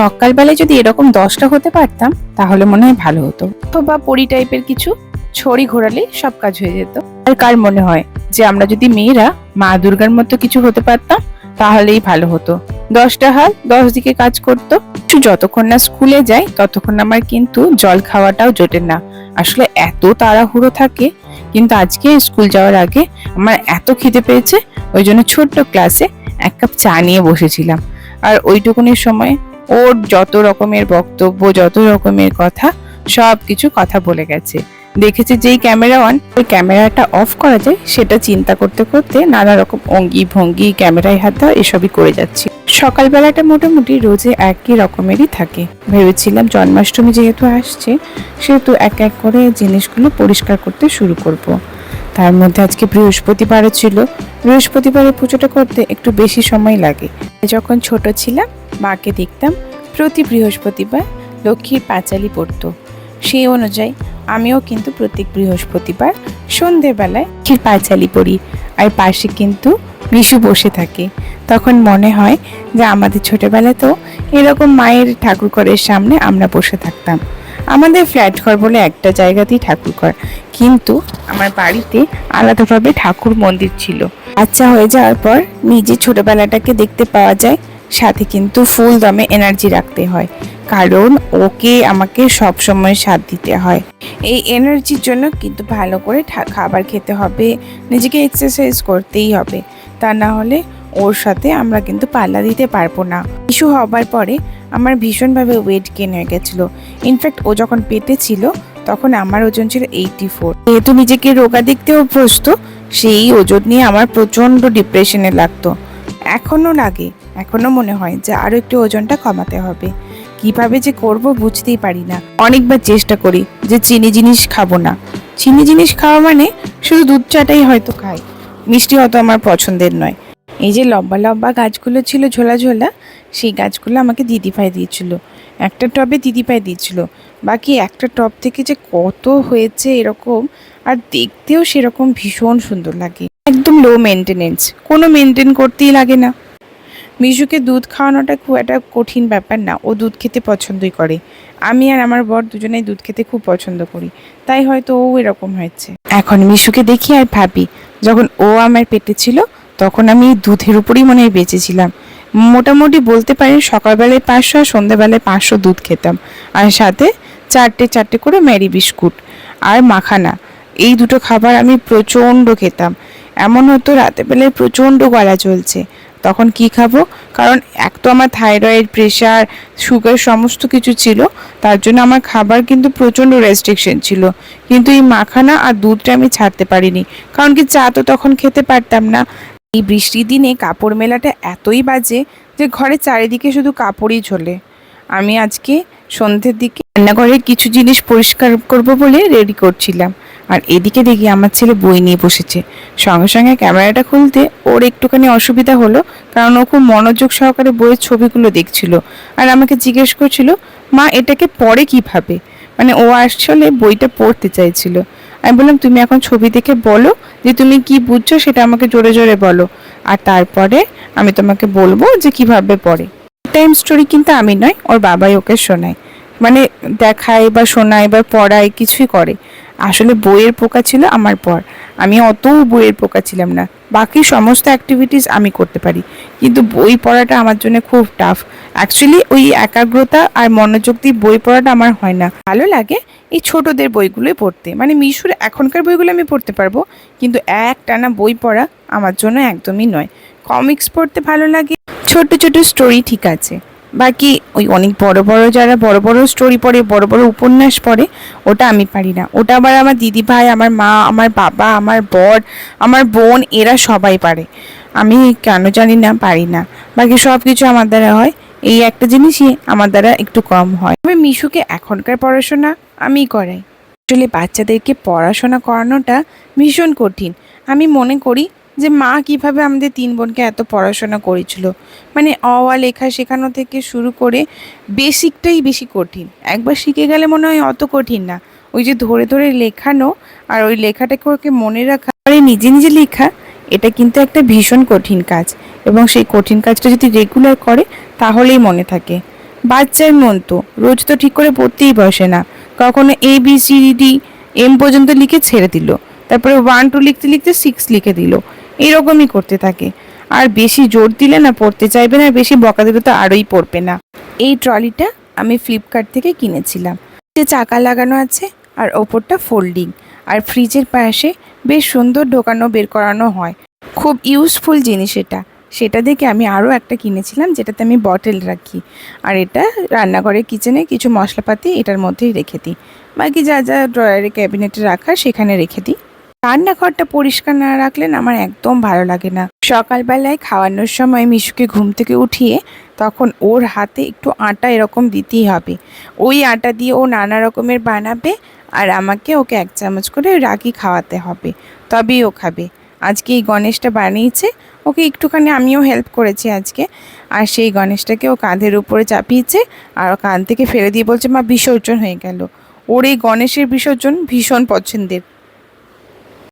সকালবেলায় যদি এরকম দশটা হতে পারতাম, তাহলে মনে হয় ভালো হতো। তো বা পরি টাইপের কিছু ছড়ি ঘোরালেই সব কাজ হয়ে যেত। আর কার মনে হয় যে আমরা যদি মেয়েরা মা দুর্গার মতো কিছু হতে পারতাম, তাহলেই ভালো হতো। দশটা হাল দশ দিকে কাজ করতো। যতক্ষণ না স্কুলে যাই, ততক্ষণ আমার কিন্তু জল খাওয়াটাও জোটে না। আসলে এত তাড়াহুড়ো থাকে, কিন্তু আজকে স্কুল যাওয়ার আগে আমার এত খিদে পেয়েছে, ওই জন্য ছোট্ট ক্লাসে এক কাপ চা নিয়ে বসেছিলাম। আর ওইটুকুনির সময় ওর যত রকমের বক্তব্য, যত রকমের কথা, সব কিছু কথা বলে গেছে। দেখেছে যেই ক্যামেরা অন ওই ক্যামেরাটা অফ করা যায়, সেটা চিন্তা করতে করতে নানা রকম অঙ্গি ভঙ্গি, ক্যামেরায় হাত, এসবই করে যাচ্ছি। সকালবেলাটা মোটামুটি রোজে একই রকমেরই থাকে। ভেবেছিলাম জন্মাষ্টমী যেহেতু আসছে, সেহেতু এক এক করে জিনিসগুলো পরিষ্কার করতে শুরু করব। তার মধ্যে আজকে বৃহস্পতিবারও ছিল। বৃহস্পতিবারে পুজোটা করতে একটু বেশি সময় লাগে। যখন ছোট ছিলাম, মাকে দেখতাম প্রতি বৃহস্পতিবার লক্ষ্মীর পাঁচালি পড়তো। সেই অনুযায়ী আমিও কিন্তু প্রত্যেক বৃহস্পতিবার সন্ধেবেলায় লক্ষ্মীর পাঁচালি পড়ি। আর পাশে কিন্তু বিশু বসে থাকে। তখন মনে হয় যে আমাদের ছোটবেলায় তো এরকম মায়ের ঠাকুর ঘরের সামনে আমরা বসে থাকতাম। আমাদের ফ্ল্যাট ঘর বলে একটা জায়গাতেই ঠাকুর ঘর কিন্তু আমার বাড়িতে আলাদাভাবে ঠাকুর মন্দির ছিল। বাচ্চা হয়ে যাওয়ার পর নিজে ছোটবেলাটাকে দেখতে পাওয়া যায়, সাথে কিন্তু ফুল দমে এনার্জি রাখতে হয়। কারণ ওকে আমাকে সব সময় সাথ দিতে হয়। এই এনার্জির জন্য কিন্তু ভালো করে খাবার খেতে হবে, নিজেকে এক্সারসাইজ করতেই হবে। তা না হলে ওর সাথে আমরা কিন্তু পাল্লা দিতে পারব না। ইস্যু হবার পরে আমার ভীষণভাবে ওয়েট গেন হয়ে গেছিল। ইনফ্যাক্ট ও যখন পেটে ছিল তখন আমার ওজন ছিল এইটি ফোর যেহেতু নিজেকে রোগা দেখতে অভ্যস্ত, সেই ওজন নিয়ে আমার প্রচণ্ড ডিপ্রেশনে লাগতো। এখনও লাগে এখনও মনে হয় যে আরও একটু ওজনটা কমাতে হবে। কীভাবে যে করব বুঝতেই পারি না। অনেকবার চেষ্টা করি যে চিনি জিনিস খাব না। চিনি জিনিস খাওয়া মানে শুধু দুধ চাটাই হয়তো খাই। মিষ্টি হয়তো আমার পছন্দের নয়। এই যে লম্বা লম্বা গাছগুলো ছিল ঝোলা ঝোলা, সেই গাছগুলো আমাকে দিদিভাই দিয়েছিল। একটা টবে দিদিভাই দিয়েছিল। বাকি একটা টব থেকে যে কত হয়েছে এরকম, আর দেখতেও সেরকম ভীষণ সুন্দর লাগে। একদম লো মেনটেনেন্স কোনো মেনটেন করতেই লাগে না। মিশুকে দুধ খাওয়ানোটা খুব একটা কঠিন ব্যাপার না, ও দুধ খেতে পছন্দই করে। আমি আর আমার বর দুজনেই দুধ খেতে খুব পছন্দ করি, তাই হয়তো ও এরকম হয়েছে। এখন মিশুকে দেখি আর ভাবি, যখন ও আমার পেটে ছিল, তখন আমি দুধের উপরেই মনে হয় বেঁচেছিলাম মোটামুটি বলতে পারেন সকালবেলায় পাঁচশো আর সন্ধ্যাবেলায় পাঁচশো দুধ খেতাম। আর সাথে চারটে চারটে করে ম্যারি বিস্কুট আর মাখানা। এই দুটো খাবার আমি প্রচণ্ড খেতাম। এমন হতো বেলায় প্রচণ্ড গলা চলছে তখন কি খাব? কারণ এক তো আমার থাইরয়েড, প্রেশার, সুগার সমস্ত কিছু ছিল। তার জন্য আমার খাবার কিন্তু প্রচণ্ড রেস্ট্রিকশন ছিল। কিন্তু এই মাখানা আর দুধটা আমি ছাড়তে পারিনি। কারণ কি চা তো তখন খেতে পারতাম না। এই বৃষ্টির দিনে কাপড় মেলাটা এতই বাজে যে ঘরে চারিদিকে শুধু কাপড়ই ঝোলে। আমি আজকে সন্ধ্যের দিকে রান্নাঘরের কিছু জিনিস পরিষ্কার করব বলে রেডি করছিলাম। আর এদিকে দেখি আমার ছেলে বই নিয়ে বসেছে। সঙ্গে সঙ্গে ক্যামেরাটা খুলতে ওর একটুখানি অসুবিধা হলো, কারণ ও খুব মনোযোগ সহকারে বইয়ের ছবিগুলো দেখছিল। আর আমাকে জিজ্ঞেস করছিল, মা, এটাকে পড়ে কীভাবে? মানে ও আসলে বইটা পড়তে চাইছিল। আমি বললাম, তুমি এখন ছবি দেখে বলো যে তুমি কি বুঝছ সেটা আমাকে জোরে জোরে বলো। আর তারপরে আমি তোমাকে বলব যে কীভাবে পড়ে। টাইম স্টোরি কিন্তু আমি নয়, ওর বাবাই ওকে শোনায়। মানে দেখায় বা শোনায় বা পড়ায় কিছুই করে। আসলে বইয়ের পোকা ছিল আমার পর। আমি অত বইয়ের পোকা ছিলাম না। বাকি সমস্ত অ্যাক্টিভিটিস আমি করতে পারি। কিন্তু বই পড়াটা আমার জন্য খুব টাফ অ্যাকচুয়ালি ওই একাগ্রতা আর মনোযোগ দিয়ে বই পড়াটা আমার হয় না। ভালো লাগে এই ছোটদের বইগুলোই পড়তে। মানে মিশুর এখনকার বইগুলো আমি পড়তে পারব, কিন্তু এক টানা বই পড়া আমার জন্য একদমই নয়। কমিক্স পড়তে ভালো লাগে। ছোট ছোট স্টোরি ঠিক আছে। বাকি ওই অনেক বড় বড় যারা বড় বড় স্টোরি পড়ে, বড় বড় উপন্যাস পড়ে, ওটা আমি পারি না। ওটা আবার আমার দিদি ভাই, আমার মা, আমার বাবা, আমার বর, আমার বোন, এরা সবাই পারে। আমি কেন জানি না, পারি না। বাকি সব কিছু আমার দ্বারা হয়। এই একটা জিনিসই আমার দ্বারা একটু কম হয়। তবে মিশুকে এখনকার পড়াশোনা আমিই করাই। আসলে বাচ্চাদেরকে পড়াশোনা করানোটা ভীষণ কঠিন। আমি মনে করি যে মা কীভাবে আমাদের তিন বোনকে এত পড়াশোনা করেছিল। মানে অ আ লেখা শেখানো থেকে শুরু করে বেসিকটাই বেশি কঠিন। একবার শিখে গেলে মনে হয় অত কঠিন না। ওই যে ধরে ধরে লেখানো আর ওই লেখাটাকে ওকে মনে রাখা আর নিজে নিজে লেখা, এটা কিন্তু একটা ভীষণ কঠিন কাজ। এবং সেই কঠিন কাজটা যদি রেগুলার করে, তাহলেই মনে থাকে। বাচ্চার মন তো, রোজ তো ঠিক করে পড়তেই বসে না। কখনো A B C D M পর্যন্ত লিখে ছেড়ে দিল। তারপরে ওয়ান টু লিখতে লিখতে সিক্স লিখে দিল। এরকমই করতে থাকে। আর বেশি জোর দিলে না পড়তে চাইবে না বেশি বকা দিলে তো আরোই পড়বে না। এই ট্রলিটা আমি ফ্লিপকার্ট থেকে কিনেছিলাম। যে চাকা লাগানো আছে, আর ওপরটা ফোল্ডিং আর ফ্রিজের পাশে বেশ সুন্দর ঢোকানো বের করানো হয়। খুব ইউজফুল জিনিস এটা। সেটা দেখে আমি আরও একটা কিনেছিলাম, যেটাতে আমি বটেল রাখি। আর এটা রান্নাঘরের কিচেনে কিছু মশলাপাতি এটার মধ্যেই রেখে দিই। বাকি যা যা ড্রয়ারে ক্যাবিনেটে রাখার সেখানে রেখে দিই। রান্নাঘরটা পরিষ্কার না রাখলে আমার একদম ভালো লাগে না। সকালবেলায় খাওয়ানোর সময় মিশুকে ঘুম থেকে উঠিয়ে তখন ওর হাতে একটু আটা এরকম দিতেই হবে। ওই আটা দিয়ে ও নানা রকমের বানাবে আর আমাকে ওকে এক চামচ করে রাগি খাওয়াতে হবে। তবেই ও খাবে। আজকে এই গণেশটা বানিয়েছে। ওকে একটুখানি আমিও হেল্প করেছি আজকে। আর সেই গণেশটাকে ও কাঁধের উপরে চাপিয়েছে আর ও কান থেকে ফেলে দিয়ে বলছে, মা, বিসর্জন হয়ে গেল। ওর এই গণেশের বিসর্জন ভীষণ পছন্দের।